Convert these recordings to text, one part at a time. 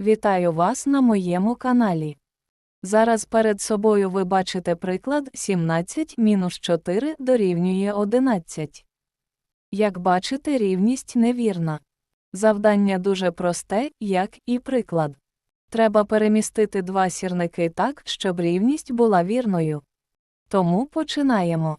Вітаю вас на моєму каналі. Зараз перед собою ви бачите приклад 17 мінус 4 дорівнює 11. Як бачите, рівність невірна. Завдання дуже просте, як і приклад. Треба перемістити два сірники так, щоб рівність була вірною. Тому починаємо.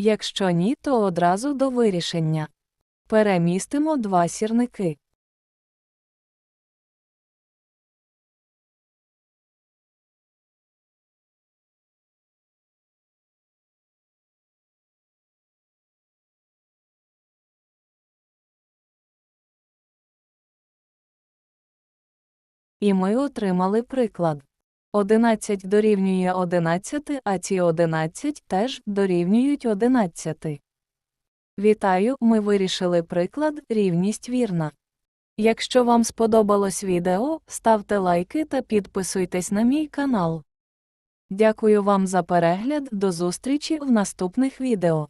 Якщо ні, то одразу до вирішення. Перемістимо два сірники. І ми отримали приклад. 11 дорівнює 11, а ці 11 теж дорівнюють 11. Вітаю, ми вирішили приклад рівність вірна. Якщо вам сподобалось відео, ставте лайки та підписуйтесь на мій канал. Дякую вам за перегляд, до зустрічі в наступних відео.